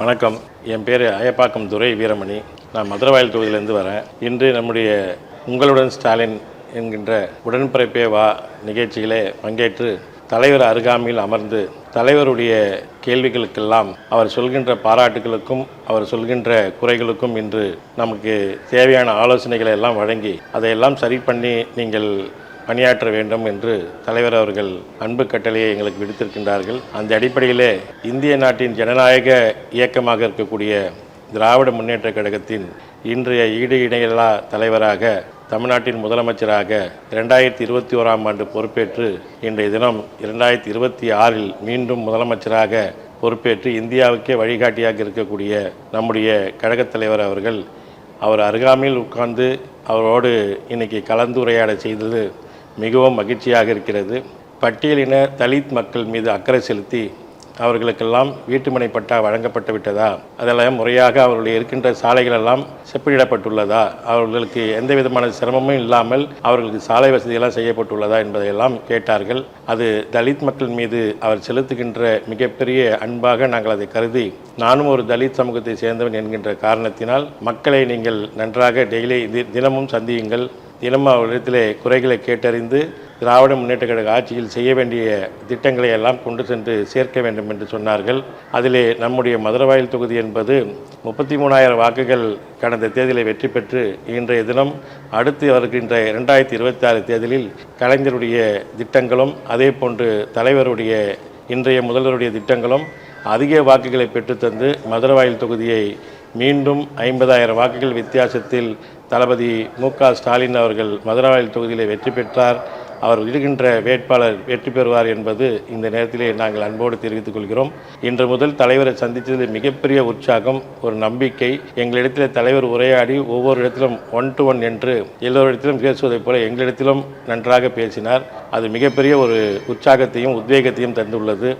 வணக்கம். என் பேர் அயப்பாக்கம் துரை வீரமணி. நான் மதுரவாயல் தொகுதியிலேருந்து வரேன். இன்று நம்முடைய உங்களுடன் ஸ்டாலின் என்கின்ற உடன்பிறப்பே வா நிகழ்ச்சியிலே பங்கேற்று தலைவர் அருகாமையில் அமர்ந்து தலைவருடைய கேள்விகளுக்கெல்லாம் அவர் சொல்கின்ற பாராட்டுகளுக்கும் அவர் சொல்கின்ற குறைகளுக்கும் இன்று நமக்கு தேவையான ஆலோசனைகளை எல்லாம் வழங்கி அதையெல்லாம் சரி பண்ணி நீங்கள் பணியாற்ற வேண்டும் என்று தலைவர் அவர்கள் அன்பு கட்டளையை எங்களுக்கு விடுத்திருக்கின்றார்கள். அந்த அடிப்படையிலே இந்திய நாட்டின் ஜனநாயக இயக்கமாக இருக்கக்கூடிய திராவிட முன்னேற்றக் கழகத்தின் இன்றைய ஈடு இணையில்லா தலைவராக தமிழ்நாட்டின் முதலமைச்சராக இரண்டாயிரத்தி இருபத்தி ஓராம் ஆண்டு பொறுப்பேற்று இன்றைய தினம் இரண்டாயிரத்தி இருபத்தி ஆறில் மீண்டும் முதலமைச்சராக பொறுப்பேற்று இந்தியாவுக்கே வழிகாட்டியாக இருக்கக்கூடிய நம்முடைய கழகத் தலைவர் அவர்கள் அவர் அருகாமையில் உட்கார்ந்து அவரோடு இன்னைக்கு கலந்துரையாட செய்தது மிகவும் மகிழ்ச்சியாக இருக்கிறது. பட்டியலின தலித் மக்கள் மீது அக்கறை செலுத்தி அவர்களுக்கெல்லாம் வீட்டுமனை பட்டா வழங்கப்பட்டு விட்டதா? அதெல்லாம் முறையாக அவர்களுடைய இருக்கின்ற சாலைகளெல்லாம் செப்பனிடப்பட்டுள்ளதா அவர்களுக்கு எந்த விதமான சிரமமும் இல்லாமல் அவர்களுக்கு சாலை வசதியெல்லாம் செய்யப்பட்டுள்ளதா என்பதையெல்லாம் கேட்டார்கள். அது தலித் மக்கள் மீது அவர் செலுத்துகின்ற மிகப்பெரிய அன்பாக நாங்கள் அதை கருதி நானும் ஒரு தலித் சமூகத்தை சேர்ந்தவன் என்கின்ற காரணத்தினால் மக்களை நீங்கள் நன்றாக டெய்லி தி- தினமும் சந்தியுங்கள். தினமும் அவர்களிடத்திலே குறைகளை கேட்டறிந்து திராவிட முன்னேற்ற கழக ஆட்சியில் செய்ய வேண்டிய திட்டங்களை எல்லாம் கொண்டு சென்று சேர்க்க வேண்டும் என்று சொன்னார்கள். அதிலே நம்முடைய மதுரவாயில் தொகுதி என்பது முப்பத்தி மூணாயிரம் வாக்குகள் கடந்த தேர்தலில் வெற்றி பெற்று இன்றைய தினம் அடுத்து வருகின்ற இரண்டாயிரத்தி இருபத்தி ஆறு தேர்தலில் கலைஞருடைய திட்டங்களும் அதே போன்று தலைவருடைய இன்றைய முதல்வருடைய திட்டங்களும் அதிக வாக்குகளை பெற்றுத்தந்து மதுரவாயில் தொகுதியை மீண்டும் ஐம்பதாயிரம் வாக்குகள் வித்தியாசத்தில் தளபதி மு க ஸ்டாலின் அவர்கள் மதுரவாயல் தொகுதியிலே வெற்றி பெற்றார். அவர் விடுகின்ற வேட்பாளர் வெற்றி பெறுவார் என்பது இந்த நேரத்திலே நாங்கள் அன்போடு தெரிவித்துக் கொள்கிறோம். இன்று முதல் தலைவரை சந்தித்ததில் மிகப்பெரிய உற்சாகம் ஒரு நம்பிக்கை. எங்களிடத்தில் தலைவர் உரையாடி ஒவ்வொரு இடத்திலும் ஒன் டு ஒன் என்று எல்லோரிடத்திலும் பேசுவதைப் போல எங்களிடத்திலும் நன்றாக பேசினார். அது மிகப்பெரிய ஒரு உற்சாகத்தையும் உத்வேகத்தையும் தந்துள்ளது.